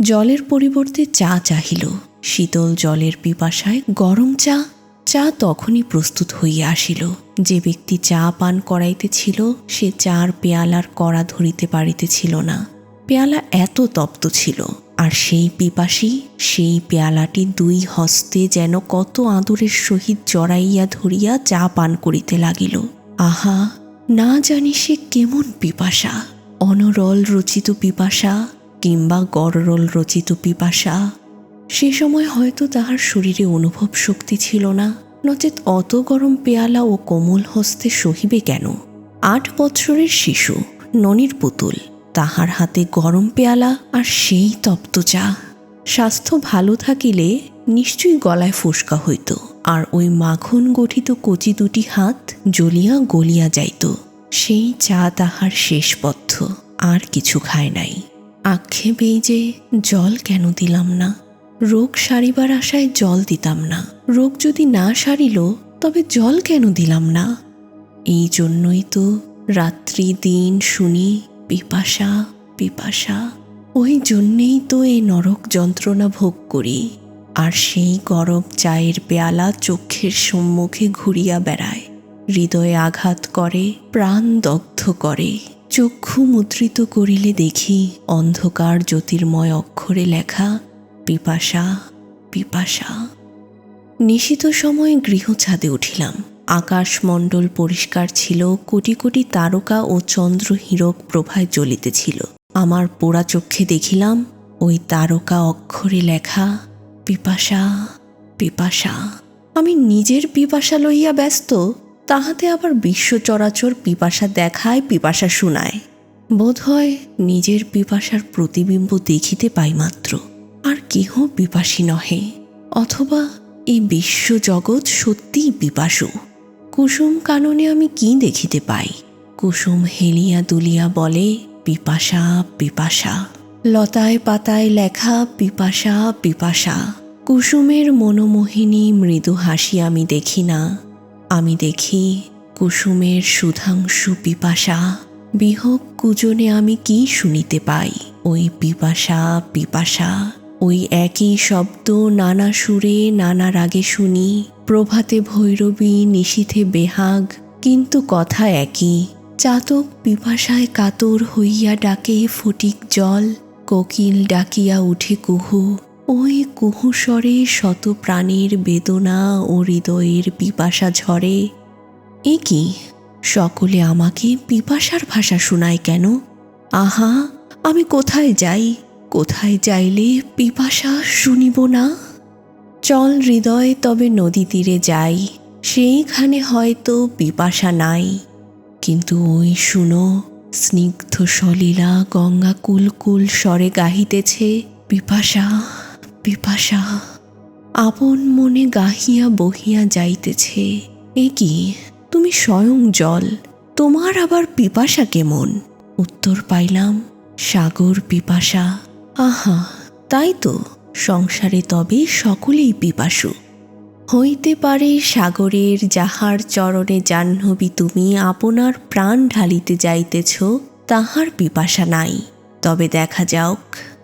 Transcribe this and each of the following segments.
জলের পরিবর্তে চা চাহিল। শীতল জলের পিপাসায় গরম চা চা তখনই প্রস্তুত হইয়া আসিল। যে ব্যক্তি চা পান করাইতেছিল, সে চার পেয়ালার কড়া ধরিতে পারিতেছিল না। পেয়ালা এত তপ্ত ছিল, আর সেই পিপাসি, সেই পেয়ালাটি দুই হস্তে যেন কত আদরের সহিত জড়াইয়া ধরিয়া চা পান করিতে লাগিল। আহা, না জানি সে কেমন পিপাসা। অনরল রচিত পিপাসা কিংবা গররল রচিত পিপাসা, সে সময় হয়তো তাহার শরীরে অনুভব শক্তি ছিল না। নচেত অত গরম পেয়ালা ও কোমল হস্তে সহিবে কেন? আট বৎসরের শিশু, ননির পুতুল, তাহার হাতে গরম পেয়ালা আর সেই তপ্ত চা। স্বাস্থ্য ভালো থাকিলে নিশ্চয়ই গলায় ফুসকা হইত, আর ওই মাখন গঠিত কচি দুটি হাত জ্বলিয়া গলিয়া যাইত। সেই চা তাহার শেষ পথ্য আর কিছু খায় নাই। আক্ষেপেই যে জল কেন দিলাম না? রোগ সারিবার আশায় জল দিতাম না। রোগ যদি না সারিল, তবে জল কেন দিলাম না? এই জন্যই তো রাত্রি দিন শুনি, পিপাসা পিপাসা। ওই জন্যেই তো এই নরক যন্ত্রণা ভোগ করি। আর সেই গরম চায়ের পেয়ালা চক্ষের সম্মুখে ঘুরিয়া বেড়ায়। হৃদয়ে আঘাত করে, প্রাণ দগ্ধ করে। চক্ষু মুদ্রিত করিলে দেখি অন্ধকার জ্যোতির্ময় অক্ষরে লেখা, পিপাসা পিপাসা। নিশিত সময়ে গৃহ ছাদে উঠিলাম। আকাশমণ্ডল পরিষ্কার ছিল, কোটি কোটি তারকা ও চন্দ্র হীরক প্রভায় জ্বলিতেছিল। আমার পোড়া চক্ষে দেখিলাম ওই তারকা অক্ষরে লেখা, পিপাসা পিপাসা। আমি নিজের পিপাসা লইয়া ব্যস্ত। তাহাতে আবার বিশ্ব চরাচর পিপাসা দেখায়, পিপাসা শুনায়। বোধ হয় নিজের পিপাসার প্রতিবিম্ব দেখিতে পাই মাত্র আর কেহ পিপাসী নহে, অথবা এই বিশ্ব জগৎ সত্যিই পিপাসু। কুসুম কাননে আমি কি দেখিতে পাই? কুসুম হেলিয়া দুলিয়া বলে, পিপাসা পিপাসা। লতায় পাতায় লেখা, পিপাসা পিপাসা। কুসুমের মনোমোহিনী মৃদু হাসি আমি দেখি না। আমি দেখি কুসুমের সুধাংশু পিপাসা। বিহক কুজনে আমি কি শুনিতে পাই? ওই পিপাসা পিপাসা। ওই একই শব্দ নানা সুরে, নানা রাগে শুনি। প্রভাতে ভৈরবী, নিশীথে বেহাগ। কিন্তু কথা একই। চাতক পিপাসায় কাতর হইয়া ডাকে ফটিক জল। কোকিল ডাকিয়া উঠে কুহু। ওই কুহুস্বরে শত প্রাণীর বেদনা ও হৃদয়ের পিপাসা ঝরে। এ কি? সকলে আমাকে পিপাসার ভাষা শোনায় কেন? আহা, আমি কোথায় যাই? কোথায় যাইলে পিপাসা শুনিব না? চল হৃদয়, তবে নদী তীরে যাই। সেইখানে হয়তো পিপাসা নাই। কিন্তু ওই শুনো, স্নিগ্ধ সলীলা গঙ্গা কুলকুল স্বরে গাহিতেছে, পিপাসা পিপাসা আপন মনে গাহিয়া বহিয়া যাইতেছে। এ কি? তুমি স্বয়ং জল, তোমার আবার পিপাসা কেমন? উত্তর পাইলাম, সাগর পিপাসা আহা, তাই তো, সংসারে তবে সকলেই পিপাসু হইতে পারে সাগরের যাহার চরণে জাহ্নবী তুমি আপনার প্রাণ ঢালিতে যাইতেছ, তাহার পিপাসা নাই। তবে দেখা যাওক।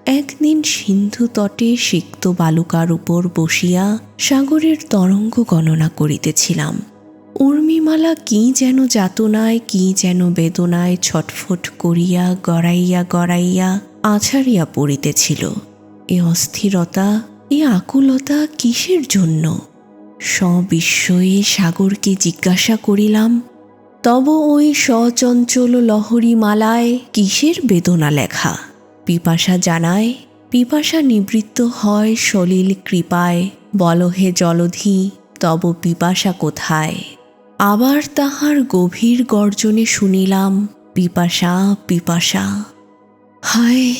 একদিন সিন্ধু তটে সিক্ত বালুকার উপর বসিয়া সাগরের তরঙ্গ গণনা করিতেছিলাম। উর্মিমালা কি যেন যাতনায়, কি যেন বেদনায় ছটফট করিয়া, গড়াইয়া গড়াইয়া আছাড়িয়া পড়িতেছিল। এ অস্থিরতা, এ আকুলতা কিসের জন্য? সবিস্ময়ে সাগরকে জিজ্ঞাসা করিলাম, তব ওই সচঞ্চল লহরী মালায় কিসের বেদনা লেখা? পিপাসা জানায়, পিপাসা নিবৃত্ত হয় সলিল কৃপায়। বলহে জলধি, তব পিপাসা কোথায়? আবার তাহার গভীর গর্জনে শুনিলাম, পিপাসা পিপাসা। হায়,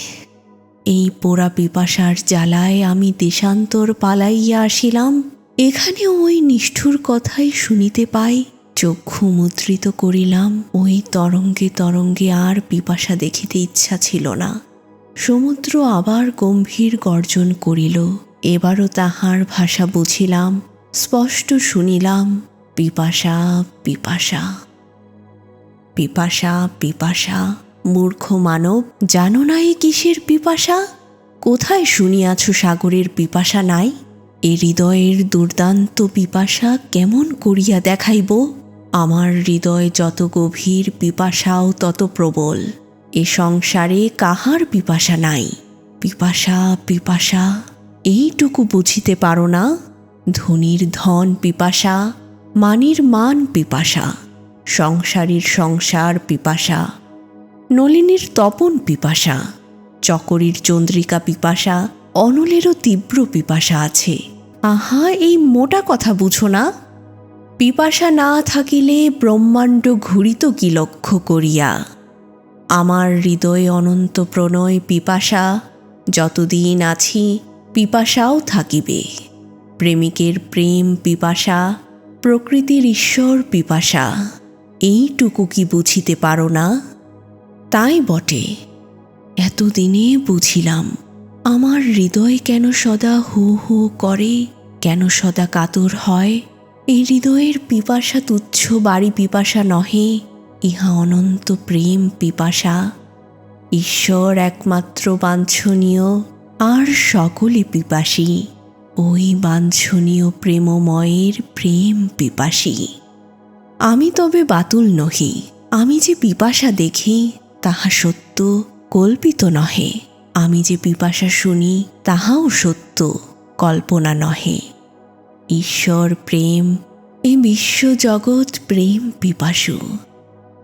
এই পোড়া পিপাসার জ্বালায় আমি দেশান্তর পালাইয়া আসিলাম। এখানে ওই নিষ্ঠুর কথাই শুনিতে পাই। চক্ষু মুদ্রিত করিলাম, ওই তরঙ্গে তরঙ্গে আর পিপাসা দেখিতে ইচ্ছা ছিল না। সমুদ্র আবার গম্ভীর গর্জন করিল। এবারও তাহার ভাষা বুঝিলাম, স্পষ্ট শুনিলাম, পিপাসা পিপাসা পিপাসা পিপাসা, মূর্খ মানব, জানো না এ কিসের পিপাসা? কোথায় শুনিয়াছ সাগরের পিপাসা নাই? এ হৃদয়ের দুর্দান্ত পিপাসা কেমন করিয়া দেখাইব? আমার হৃদয় যত গভীর পিপাসাও তত প্রবল। এ সংসারে কাহার পিপাসা নাই? পিপাসা পিপাসা, এইটুকু বুঝিতে পারো না? ধনির ধন পিপাসা, মানির মান পিপাসা, সংসারীর সংসার পিপাসা, নলিনীর তপন পিপাসা, চকরির চন্দ্রিকা পিপাসা, অনলেরও তীব্র পিপাসা আছে। আহা, এই মোটা কথা বুঝো না। পিপাসা না থাকিলে ব্রহ্মাণ্ড ঘুরিত কি লক্ষ্য করিয়া? আমার হৃদয়ে অনন্ত প্রণয় পিপাসা, যতদিন আছি পিপাসাও থাকিবে। প্রেমিকের প্রেম পিপাসা, প্রকৃতির ঈশ্বর পিপাসা, এইটুকু কি বুঝিতে পারো না? তাই বটে। এতদিনে বুঝিলাম, আমার হৃদয় কেন সদা হু হু করে, কেন সদা কাতর হয়? এই হৃদয়ের পিপাসা তুচ্ছ, বাড়ি পিপাসা নহে। ইহা অনন্ত প্রেম পিপাসা, ঈশ্বর একমাত্র বাঞ্ছনীয়, আর সকলে পিপাসী। ওই বাঞ্ছনীয় প্রেমময়ের প্রেম পিপাসী। আমি তবে বাতুল নহি, আমি যে পিপাসা দেখি, তাহা সত্য, কল্পিত নহে। আমি যে পিপাসা শুনি, তাহাও সত্য, কল্পনা নহে। ঈশ্বর প্রেম, এ বিশ্বজগৎ প্রেম পিপাসু।